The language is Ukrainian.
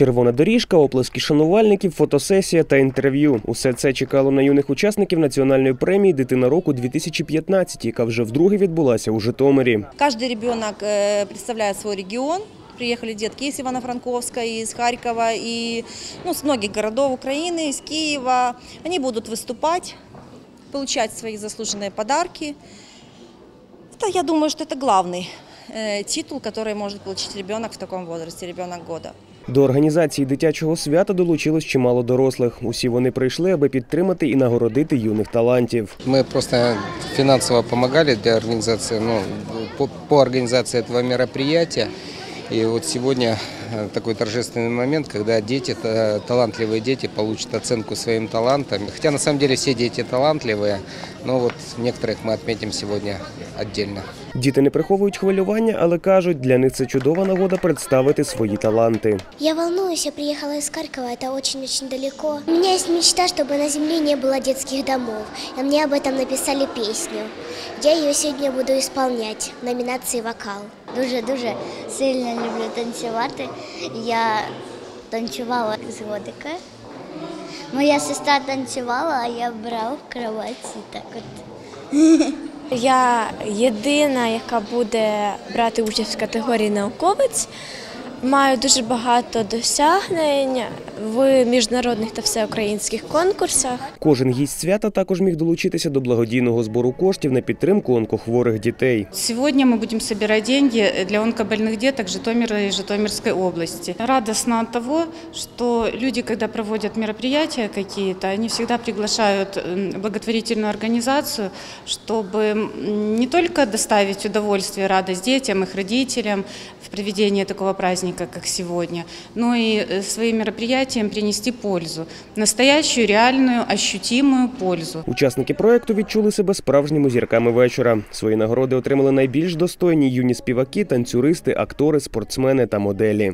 Червона доріжка, оплески шанувальників, фотосесія та інтерв'ю. Усе це чекало на юних учасників національної премії Дитина року 2015, яка вже вдруге відбулася у Житомирі. Каждый ребенок э, представляет свой регион. Приехали детки из Ивано-Франковска, из Харькова и ну, с многих городов Украины, из Киева. Они будут выступать, получать свои заслуженные подарки. Это, я думаю, что это главный э, титул, который может получить ребенок в таком возрасте, ребенок года. До організації дитячого свята долучилось чимало дорослих. Усі вони прийшли, аби підтримати і нагородити юних талантів. Мы просто финансово помогали для организации, ну, по, по организации этого мероприятия. И вот сегодня э, такой торжественный момент, когда дети, та- талантливые дети получат оценку своим талантам. Хотя на самом деле все дети талантливые, но вот некоторых мы отметим сегодня отдельно. Діти не приховують хвилювання, але кажуть, для них це чудова нагода представити свої таланти. Я волнуюсь, я приехала из Харькова, это очень-очень далеко. У меня есть мечта, чтобы на земле не было детских домов. И мне об этом написали песню. Я ее сегодня буду исполнять в номинации «Вокал». Дуже-дуже сильно люблю танцювати. Я танцювала з годика. Моя сестра танцювала, а я брав в кроваті так от. Я єдина, яка буде брати участь в категорії науковець. Маю дуже багато досягнень в міжнародних та всеукраїнських конкурсах. Кожен гість свята також міг долучитися до благодійного збору коштів на підтримку онкохворих дітей. Сегодня мы будем собирать деньги для онкобольных деток Житомира и Житомирской области. Радостно от того, что люди, когда проводят мероприятия какие-то, они всегда приглашают м, благотворительную организацию, чтобы м, не только доставить удовольствие, радость детям, их родителям в проведении такого праздника, как сегодня, но и э, своим мероприятием принести пользу, настоящую, реальную, ощутимую пользу. Учасники проекту відчули себе справжніми зірками вечора. Свої нагороди отримали найбільш достойні юні співаки, танцюристи, актори, спортсмени та моделі.